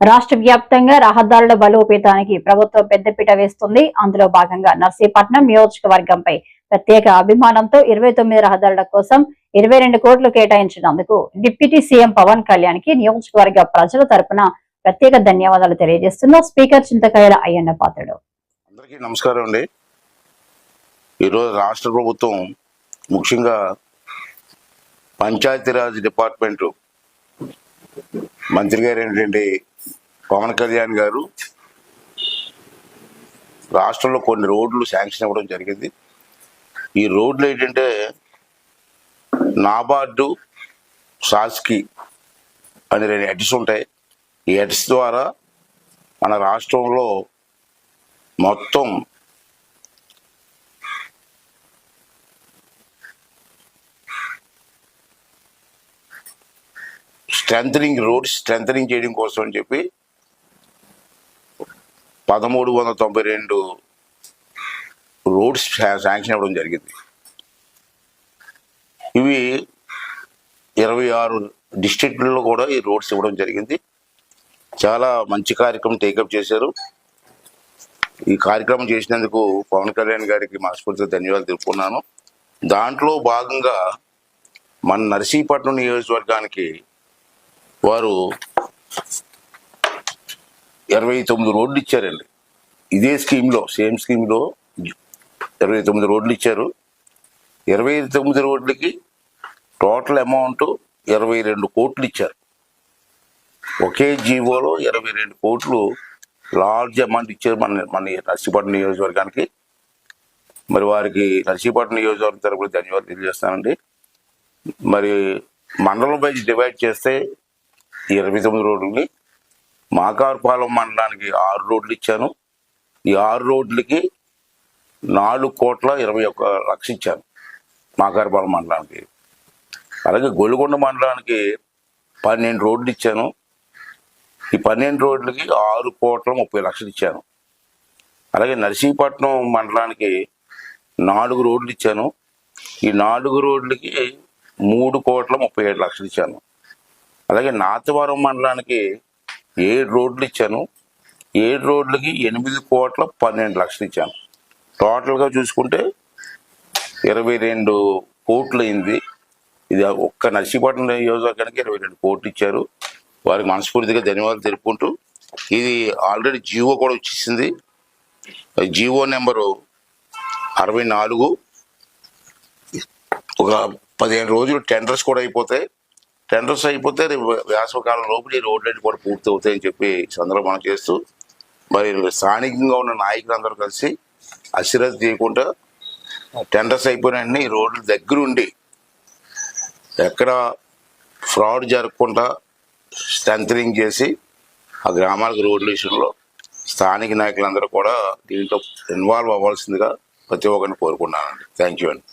రాష్ట్ర వ్యాప్తంగా రహదారుల బలోపేతానికి ప్రభుత్వం పెద్దపీట వేస్తుంది. అందులో భాగంగా నర్సీపట్నం నియోజకవర్గంపై ప్రత్యేక అభిమానంతో ఇరవై తొమ్మిది రహదారుల కోసం ఇరవై రెండు కోట్లు కేటాయించినందుకు డిప్యూటీ సీఎం పవన్ కళ్యాణ్కి నియోజకవర్గ ప్రజల తరపున ప్రత్యేక ధన్యవాదాలు తెలియజేస్తున్న స్పీకర్ చింతకాయల అయ్యన్న పాత్రుడు. అందరికీ నమస్కారం అండి. ఈరోజు రాష్ట్ర ప్రభుత్వం ముఖ్యంగా పంచాయతీరాజ్ డిపార్ట్మెంటు మంత్రి గారు ఏంటంటే పవన్ కళ్యాణ్ గారు రాష్ట్రంలో కొన్ని రోడ్లు శాంక్షన్ ఇవ్వడం జరిగింది. ఈ రోడ్లు ఏంటంటే నాబార్డు సాస్కి అని రెండు ఎడ్స్ ఉంటాయి. ఈ ఎడ్స్ ద్వారా మన రాష్ట్రంలో మొత్తం స్ట్రెంగ్ రోడ్ స్ట్రెంగ్ చేయడం కోసం అని చెప్పి పదమూడు వందల తొంభై రెండు రోడ్స్ శాంక్షన్ అవ్వడం జరిగింది. ఇవి ఇరవై ఆరు డిస్ట్రిక్ట్లలో కూడా ఈ రోడ్స్ ఇవ్వడం జరిగింది. చాలా మంచి కార్యక్రమం టేకప్ చేశారు. ఈ కార్యక్రమం చేసినందుకు పవన్ కళ్యాణ్ గారికి మనస్ఫూర్తిగా ధన్యవాదాలు తెలుపుకున్నాను. దాంట్లో భాగంగా మన నర్సీపట్నం నియోజకవర్గానికి వారు ఇరవై తొమ్మిది రోడ్లు ఇచ్చారండి. ఇదే స్కీమ్లో సేమ్ స్కీమ్లో ఇరవై తొమ్మిది రోడ్లు ఇచ్చారు. ఇరవై తొమ్మిది రోడ్లకి టోటల్ అమౌంట్ ఇరవై రెండు కోట్లు ఇచ్చారు. ఒకే జీవోలో ఇరవై రెండు కోట్లు లార్జ్ అమౌంట్ ఇచ్చారు మన మన నర్సీపట్నం నియోజకవర్గానికి. మరి వారికి నర్సీపట్నం నియోజకవర్గం తరపున ధన్యవాదాలు తెలియజేస్తానండి. మరి మండలం వైజ్ డివైడ్ చేస్తే ఇరవై తొమ్మిది రోడ్లని మాకారుపాలెం మండలానికి ఆరు రోడ్లు ఇచ్చాను ఈ ఆరు రోడ్లకి నాలుగు కోట్ల ఇరవై ఒక్క లక్ష ఇచ్చాను మాకారుపాలెం మండలానికి. అలాగే గొలుగొండ మండలానికి పన్నెండు రోడ్లు ఇచ్చాను ఈ పన్నెండు రోడ్లకి ఆరు కోట్ల ముప్పై లక్షలు ఇచ్చాను అలాగే నర్సీపట్నం మండలానికి నాలుగు రోడ్లు ఇచ్చాను ఈ నాలుగు రోడ్లకి మూడు కోట్ల ముప్పై ఏడు లక్షలు ఇచ్చాను అలాగే నాతవరం మండలానికి ఏడు రోడ్లు ఇచ్చాను. ఏడు రోడ్లకి ఎనిమిది కోట్ల పన్నెండు లక్షలు ఇచ్చాను. టోటల్గా చూసుకుంటే ఇరవై రెండు కోట్లు అయింది. ఇది ఒక్క నర్సీపట్నం నియోజకవర్గానికి ఇరవై రెండు కోట్లు ఇచ్చారు. వారికి మనస్ఫూర్తిగా ధన్యవాదాలు తెలుపుకుంటూ ఇది ఆల్రెడీ జీవో కూడా వచ్చేసింది. జీవో నెంబరు అరవై నాలుగు. ఒక పదిహేను రోజులు టెండర్స్ కూడా అయిపోతాయి. టెండర్స్ అయిపోతే రేపు వేసవకాలం లోపు ఈ రోడ్లన్నీ కూడా పూర్తి అవుతాయని చెప్పి సందర్భం చేస్తూ మరి స్థానికంగా ఉన్న నాయకులందరూ కలిసి అశ్రద్ధ చేయకుండా టెండర్స్ అయిపోయిన వెంటనే ఈ రోడ్ల దగ్గరుండి ఎక్కడ ఫ్రాడ్ జరగకుండా స్ట్రెంథనింగ్ చేసి ఆ గ్రామాలకు రోడ్ల విషయంలో స్థానిక నాయకులందరూ కూడా దీంట్లో ఇన్వాల్వ్ అవ్వాల్సిందిగా ప్రతి ఒక్కరిని కోరుకున్నానండి థ్యాంక్ యూ అండి.